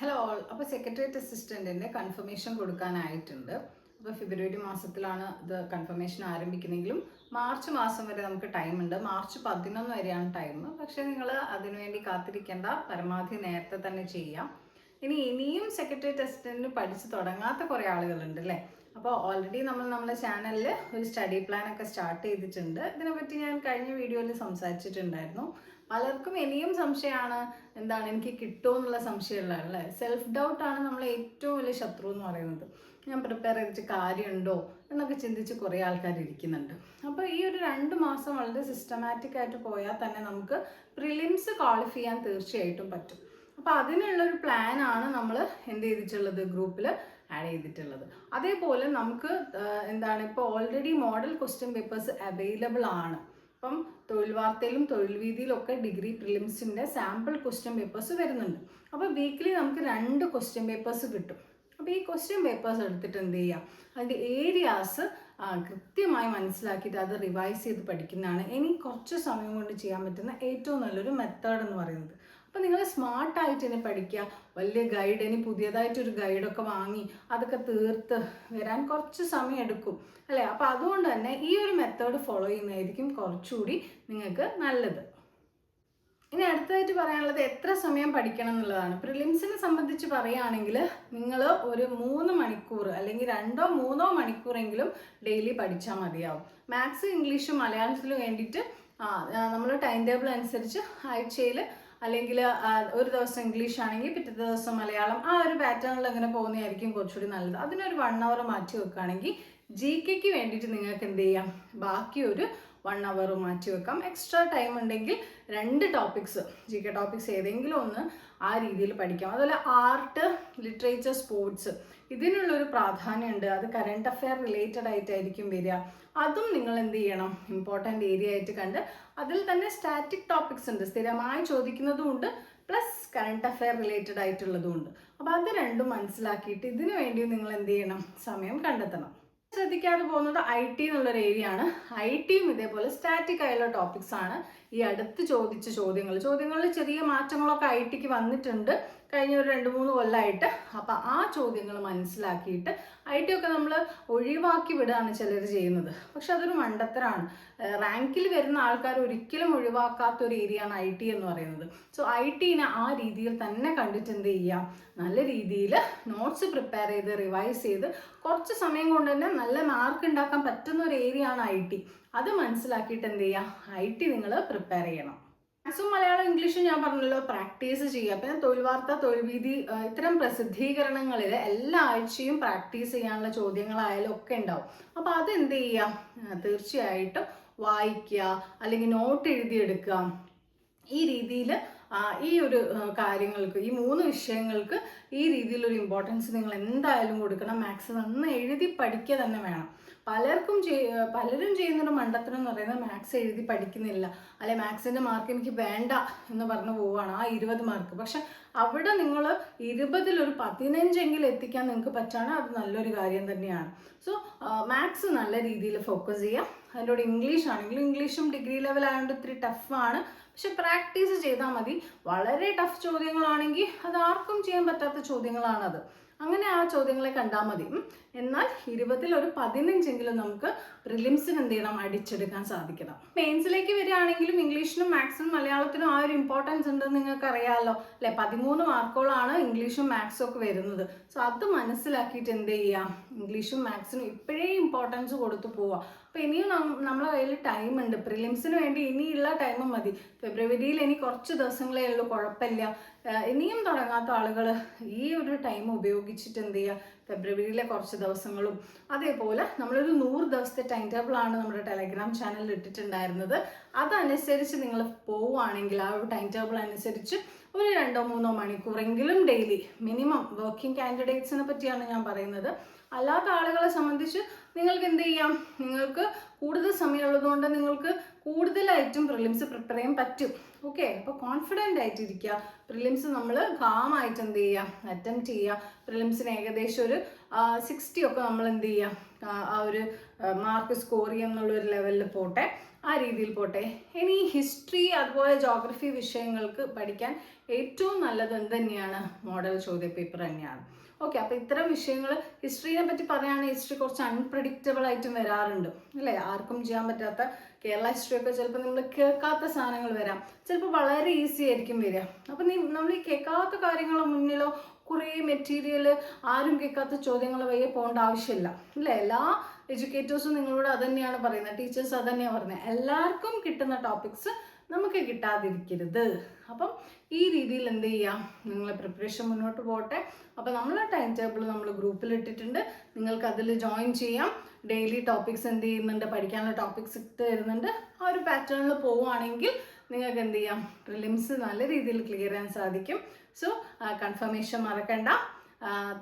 Hello all അപ്പോൾ secretariat അസിസ്റ്റന്റിന്റെ confirmation കൊടുക്കാനായിട്ടുണ്ട്. അപ്പോൾ ഫെബ്രുവരി മാസത്തിലാണ് ഇത് കൺഫർമേഷൻ ആരംഭിക്കുന്നെങ്കിലും മാർച്ച് മാസം വരെ നമുക്ക് ടൈം ഉണ്ട്. മാർച്ച് പതിനൊന്ന് വരെയാണ് ടൈം പക്ഷേ നിങ്ങൾ അതിനുവേണ്ടി കാത്തിരിക്കേണ്ട പരമാവധി നേരത്തെ തന്നെ ചെയ്യാം. ഇനി ഇനിയും സെക്രട്ടേറിയറ്റ് അസിസ്റ്റന്റിന് പഠിച്ച് തുടങ്ങാത്ത കുറേ ആളുകളുണ്ട് അല്ലേ? അപ്പോൾ ഓൾറെഡി നമ്മൾ നമ്മുടെ ചാനലിൽ ഒരു സ്റ്റഡി പ്ലാൻ ഒക്കെ സ്റ്റാർട്ട് ചെയ്തിട്ടുണ്ട്. ഇതിനെപ്പറ്റി ഞാൻ കഴിഞ്ഞ വീഡിയോയിൽ സംസാരിച്ചിട്ടുണ്ടായിരുന്നു. പലർക്കും ഇനിയും സംശയമാണ് എന്താണ് എനിക്ക് കിട്ടുമോ എന്നുള്ള സംശയമുള്ള അല്ലേ? സെൽഫ് ഡൗട്ടാണ് നമ്മൾ ഏറ്റവും വലിയ ശത്രു എന്ന് പറയുന്നത്. ഞാൻ പ്രിപ്പയർ ചെയ്തിട്ട് കാര്യമുണ്ടോ എന്നൊക്കെ ചിന്തിച്ച് കുറേ ആൾക്കാർ ഇരിക്കുന്നുണ്ട്. അപ്പോൾ ഈ ഒരു രണ്ട് മാസം വളരെ സിസ്റ്റമാറ്റിക് ആയിട്ട് പോയാൽ തന്നെ നമുക്ക് പ്രിലിംസ് ക്വാളിഫൈ ചെയ്യാൻ തീർച്ചയായിട്ടും പറ്റും. അപ്പോൾ അതിനുള്ളൊരു പ്ലാനാണ് നമ്മൾ എന്ത് ചെയ്തിട്ടുള്ളത്? ഗ്രൂപ്പിൽ ആഡ് ചെയ്തിട്ടുള്ളത്. അതേപോലെ നമുക്ക് എന്താണ് ഇപ്പോൾ already model question papers available ആണ്. ഇപ്പം തൊഴിൽ വാർത്തയിലും തൊഴിൽ വീതിയിലും ഒക്കെ ഡിഗ്രി പ്രിലിംസിന്റെ സാമ്പിൾ ക്വസ്റ്റ്യൻ പേപ്പേഴ്സ് വരുന്നുണ്ട്. അപ്പോൾ വീക്കിലി നമുക്ക് രണ്ട് ക്വസ്റ്റ്യൻ പേപ്പേഴ്സ് കിട്ടും. അപ്പോൾ ഈ ക്വസ്റ്റ്യൻ പേപ്പേഴ്സ് എടുത്തിട്ട് എന്ത് ചെയ്യുക അതിന്റെ ഏരിയാസ് കൃത്യമായി മനസ്സിലാക്കിയിട്ട് അത് റിവൈസ് ചെയ്ത് പഠിക്കുന്നതാണ് ഇനി കുറച്ച് സമയം കൊണ്ട് ചെയ്യാൻ പറ്റുന്ന ഏറ്റവും നല്ലൊരു മെത്തേഡ് എന്ന് പറയുന്നത്. അപ്പോൾ നിങ്ങൾ സ്മാർട്ടായിട്ട് ഇനി പഠിക്കുക വലിയ ഗൈഡ് ഇനി പുതിയതായിട്ടൊരു ഗൈഡൊക്കെ വാങ്ങി അതൊക്കെ തീർത്ത് വരാൻ കുറച്ച് സമയം എടുക്കും. അല്ലേ? അപ്പോൾ അതുകൊണ്ട് തന്നെ ഈ ഒരു മെത്തേഡ് ഫോളോ ചെയ്യുന്നതായിരിക്കും കുറച്ചുകൂടി നിങ്ങൾക്ക് നല്ലത്. ഇനി അടുത്തതായിട്ട് പറയാനുള്ളത് എത്ര സമയം പഠിക്കണം എന്നുള്ളതാണ്. പ്രിലിംസിനെ സംബന്ധിച്ച് പറയുകയാണെങ്കിൽ നിങ്ങൾ ഒരു മൂന്ന് മണിക്കൂർ അല്ലെങ്കിൽ രണ്ടോ മൂന്നോ മണിക്കൂറെങ്കിലും ഡെയിലി പഠിച്ചാൽ മതിയാവും. മാത്സ് ഇംഗ്ലീഷും മലയാളത്തിലും വേണ്ടിയിട്ട് നമ്മൾ ടൈം ടേബിൾ അനുസരിച്ച് ആഴ്ചയിൽ അല്ലെങ്കിൽ ഒരു ദിവസം ഇംഗ്ലീഷ് ആണെങ്കിൽ പിറ്റത്തെ ദിവസം മലയാളം ആ ഒരു പാറ്റേണിൽ അങ്ങനെ പോകുന്നതായിരിക്കും കുറച്ചുകൂടി നല്ലത്. അതിനൊരു വൺ അവർ മാറ്റി വെക്കുകയാണെങ്കിൽ ജി കെക്ക് വേണ്ടിയിട്ട് നിങ്ങൾക്ക് എന്ത് ചെയ്യാം? ബാക്കി ഒരു വൺ അവർ മാറ്റി വെക്കാം. എക്സ്ട്രാ ടൈം ഉണ്ടെങ്കിൽ രണ്ട് ടോപ്പിക്സ് ജി കെ ടോപ്പിക്സ് ഏതെങ്കിലും ഒന്ന് ആ രീതിയിൽ പഠിക്കാം. അതുപോലെ ആർട്ട് ലിറ്ററേച്ചർ സ്പോർട്സ് ഇതിനുള്ളൊരു പ്രാധാന്യമുണ്ട്. അത് കറണ്ട് അഫെയർ റിലേറ്റഡ് ആയിട്ടായിരിക്കും വരിക. അതും നിങ്ങൾ എന്ത് ചെയ്യണം? ഇമ്പോർട്ടന്റ് ഏരിയ ആയിട്ട് കണ്ട് അതിൽ തന്നെ സ്റ്റാറ്റിക് ടോപ്പിക്സ് ഉണ്ട്. സ്ഥിരമായി ചോദിക്കുന്നതും ഉണ്ട് പ്ലസ് കറണ്ട് അഫെയർ റിലേറ്റഡ് ആയിട്ടുള്ളതും ഉണ്ട് അപ്പോൾ അത് രണ്ടും മനസ്സിലാക്കിയിട്ട് ഇതിനു വേണ്ടി നിങ്ങൾ എന്ത് ചെയ്യണം? സമയം കണ്ടെത്തണം. ശ്രദ്ധിക്കാതെ പോകുന്നത് ഐ ടി എന്നുള്ളൊരു ഏരിയ ആണ്. ഐ ടിയും ഇതേപോലെ സ്റ്റാറ്റിക് ആയുള്ള ടോപ്പിക്സ് ആണ്. ഈ അടുത്ത് ചോദിച്ച ചോദ്യങ്ങൾ ചോദ്യങ്ങളിൽ ചെറിയ മാറ്റങ്ങളൊക്കെ ഐ ടിക്ക് വന്നിട്ടുണ്ട്. കഴിഞ്ഞ ഒരു രണ്ട് മൂന്ന് കൊല്ലമായിട്ട് അപ്പം ആ ചോദ്യങ്ങൾ മനസ്സിലാക്കിയിട്ട് ഐ ടി ഒക്കെ നമ്മൾ ഒഴിവാക്കി വിടുകയാണ് ചിലർ ചെയ്യുന്നത്. പക്ഷെ അതൊരു മണ്ടത്തരാണ്. റാങ്കിൽ വരുന്ന ആൾക്കാർ ഒരിക്കലും ഒഴിവാക്കാത്ത ഒരു ഏരിയയാണ് ഐ ടി എന്ന് പറയുന്നത്. സോ ഐ ടീനെ ആ രീതിയിൽ തന്നെ കണ്ടിട്ട് എന്ത് ചെയ്യാം നല്ല രീതിയിൽ നോട്ട്സ് പ്രിപ്പയർ ചെയ്ത് റിവൈസ് ചെയ്ത് കുറച്ച് സമയം കൊണ്ട് തന്നെ നല്ല മാർക്ക് ഉണ്ടാക്കാൻ പറ്റുന്ന ഒരു ഏരിയയാണ് ഐ ടി. അത് മനസ്സിലാക്കിയിട്ട് എന്ത് ചെയ്യുക? ഐ ടി നിങ്ങൾ പ്രിപ്പയർ ചെയ്യണം. മാത്സും മലയാളം ഇംഗ്ലീഷും ഞാൻ പറഞ്ഞല്ലോ പ്രാക്ടീസ് ചെയ്യുക. പിന്നെ തൊഴിൽ വാർത്ത തൊഴിൽ വീതി ഇത്തരം പ്രസിദ്ധീകരണങ്ങളിൽ എല്ലാ ആഴ്ചയും പ്രാക്ടീസ് ചെയ്യാനുള്ള ചോദ്യങ്ങളായാലും ഒക്കെ ഉണ്ടാവും. അപ്പോൾ അത് എന്ത് ചെയ്യുക തീർച്ചയായിട്ടും വായിക്കുക അല്ലെങ്കിൽ നോട്ട് എഴുതിയെടുക്കുക. ഈ രീതിയിൽ ഈ ഒരു കാര്യങ്ങൾക്ക് ഈ മൂന്ന് വിഷയങ്ങൾക്ക് ഈ രീതിയിലൊരു ഇമ്പോർട്ടൻസ് നിങ്ങൾ എന്തായാലും കൊടുക്കണം. മാത്സ് നന്ന് എഴുതി പഠിക്കുക തന്നെ വേണം. പലർക്കും ചെയ് പലരും ചെയ്യുന്നൊരു മണ്ടത്തരം എന്ന് പറയുന്നത് മാത്സ് എഴുതി പഠിക്കുന്നില്ല. അല്ലെ മാത്സിന്റെ മാർക്ക് എനിക്ക് വേണ്ട എന്ന് പറഞ്ഞു പോവാണ് ആ ഇരുപത് മാർക്ക്. പക്ഷെ അവിടെ നിങ്ങൾ ഇരുപതിൽ ഒരു പതിനഞ്ചെങ്കിലും എത്തിക്കാൻ നിങ്ങൾക്ക് പറ്റുകയാണ് അത് നല്ലൊരു കാര്യം തന്നെയാണ്. സോ മാത്സ് നല്ല രീതിയിൽ ഫോക്കസ് ചെയ്യാം. അതിന്റെ ഇംഗ്ലീഷ് ആണെങ്കിലും ഇംഗ്ലീഷും ഡിഗ്രി ലെവൽ ആയതുകൊണ്ട് ഇത്തിരി ടഫാണ് പക്ഷെ പ്രാക്ടീസ് ചെയ്താൽ മതി. വളരെ ടഫ് ചോദ്യങ്ങളാണെങ്കിൽ അത് ആർക്കും ചെയ്യാൻ പറ്റാത്ത ചോദ്യങ്ങളാണത്. അങ്ങനെ ആ ചോദ്യങ്ങളെ കണ്ടാൽ മതി. എന്നാൽ ഇരുപതിൽ ഒരു പതിനഞ്ചെങ്കിലും നമുക്ക് പ്രിലിംസിന് എന്ത് ചെയ്യണം? അടിച്ചെടുക്കാൻ സാധിക്കണം. മെയിൻസിലേക്ക് വരികയാണെങ്കിലും ഇംഗ്ലീഷിനും മാത്സിനും മലയാളത്തിനും ആ ഒരു ഇമ്പോർട്ടൻസ് ഉണ്ടെന്ന് നിങ്ങൾക്ക് അറിയാമല്ലോ അല്ലെ? പതിമൂന്ന് മാർക്കോളാണ് ഇംഗ്ലീഷും മാത്സും ഒക്കെ വരുന്നത്. സോ അത് മനസ്സിലാക്കിയിട്ട് എന്ത് ചെയ്യാം? ഇംഗ്ലീഷും മാത്സിനും ഇപ്പോഴേ ഇമ്പോർട്ടൻസ് കൊടുത്തു പോവുക അപ്പോൾ ഇനിയും നമ്മളെ കയ്യിൽ ടൈം ഉണ്ട്. പ്രിലിംസിന് വേണ്ടി ഇനിയുള്ള ടൈമും മതി. ഫെബ്രുവരിയിൽ ഇനി കുറച്ച് ദിവസങ്ങളേ ഉള്ളൂ കുഴപ്പമില്ല. ഇനിയും തുടങ്ങാത്ത ആളുകൾ ഈ ഒരു ടൈം ഉപയോഗിച്ചിട്ട് എന്ത് ചെയ്യുക ഫെബ്രുവരിയിലെ കുറച്ച് ദിവസങ്ങളും. അതേപോലെ നമ്മളൊരു നൂറ് ദിവസത്തെ ടൈം ടേബിളാണ് നമ്മുടെ ടെലഗ്രാം ചാനലിൽ ഇട്ടിട്ടുണ്ടായിരുന്നത്. അതനുസരിച്ച് നിങ്ങൾ പോവുകയാണെങ്കിൽ ആ ഒരു ടൈം ടേബിൾ അനുസരിച്ച് ഒരു രണ്ടോ മൂന്നോ മണിക്കൂറെങ്കിലും ഡെയിലി മിനിമം വർക്കിംഗ് കാൻഡിഡേറ്റ്സിനെ പറ്റിയാണ് ഞാൻ പറയുന്നത്. അല്ലാത്ത ആളുകളെ സംബന്ധിച്ച് നിങ്ങൾക്ക് എന്ത് ചെയ്യാം? നിങ്ങൾക്ക് കൂടുതൽ സമയമുള്ളതുകൊണ്ട് നിങ്ങൾക്ക് കൂടുതലായിട്ടും പ്രിലിംസ് പ്രിപ്പയർ ചെയ്യാൻ പറ്റും. ഓക്കെ അപ്പോൾ കോൺഫിഡന്റ് ആയിട്ടിരിക്കുക. പ്രിലിംസ് നമ്മൾ കാമായിട്ട് എന്ത് ചെയ്യുക? അറ്റംപ്റ്റ് ചെയ്യുക. പ്രിലിംസിന് ഏകദേശം ഒരു സിക്സ്റ്റി ഒക്കെ നമ്മൾ എന്ത് ചെയ്യുക? ആ- ഒരു മാർക്ക് സ്കോർ ചെയ്യുക എന്നുള്ളൊരു ലെവലിൽ പോട്ടെ. ആ രീതിയിൽ പോട്ടെ. ഇനി ഹിസ്റ്ററി അതുപോലെ ജോഗ്രഫി വിഷയങ്ങൾക്ക് പഠിക്കാൻ ഏറ്റവും നല്ലത് എന്ത് തന്നെയാണ് മോഡൽ ചോദ്യ പേപ്പർ തന്നെയാണ്. ഓക്കെ അപ്പോൾ ഇത്തരം വിഷയങ്ങൾ ഹിസ്റ്ററിനെ പറ്റി പറയുകയാണെങ്കിൽ ഹിസ്റ്ററി കുറച്ച് അൺപ്രഡിക്റ്റബിൾ ആയിട്ടും വരാറുണ്ട്. അല്ലേ? ആർക്കും ചെയ്യാൻ പറ്റാത്ത കേരള ഹിസ്റ്ററി ഒക്കെ ചിലപ്പോൾ നമ്മൾ കേൾക്കാത്ത സാധനങ്ങൾ വരാം. ചിലപ്പോൾ വളരെ ഈസി ആയിരിക്കും വരിക. അപ്പം നീ നമ്മൾ ഈ കേൾക്കാത്ത കാര്യങ്ങളോ മുന്നിലോ കുറേ മെറ്റീരിയൽ ആരും കേൾക്കാത്ത ചോദ്യങ്ങൾ വയ്യ പോകേണ്ട ആവശ്യമില്ല. അല്ലേ? എല്ലാ എഡ്യൂക്കേറ്റേഴ്സും നിങ്ങളോട് അതന്നെയാണ് തന്നെയാണ് പറയുന്നത്. ടീച്ചേഴ്സ് അതന്നെയാണ് തന്നെയാണ് പറയുന്നത്. എല്ലാവർക്കും കിട്ടുന്ന ടോപ്പിക്സ് നമുക്ക് കിട്ടാതിരിക്കരുത്. അപ്പം ഈ രീതിയിൽ എന്ത് ചെയ്യാം? നിങ്ങൾ പ്രിപ്പറേഷൻ മുന്നോട്ട് പോകട്ടെ. അപ്പം നമ്മളെ ടൈം ടേബിൾ നമ്മൾ ഗ്രൂപ്പിൽ ഇട്ടിട്ടുണ്ട്. നിങ്ങൾക്ക് അതിൽ ജോയിൻ ചെയ്യാം. ഡെയിലി ടോപ്പിക്സ് എന്ത് ചെയ്യുന്നുണ്ട്? പഠിക്കാനുള്ള ടോപ്പിക്സ് ഇട്ട് തരുന്നുണ്ട്. ആ ഒരു പാറ്റേണിൽ പോവുകയാണെങ്കിൽ നിങ്ങൾക്ക് എന്ത് ചെയ്യാം? പ്രിലിംസ് നല്ല രീതിയിൽ ക്ലിയർ ചെയ്യാൻ സാധിക്കും. സോ കൺഫർമേഷൻ മറക്കണ്ട.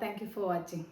Thank you for watching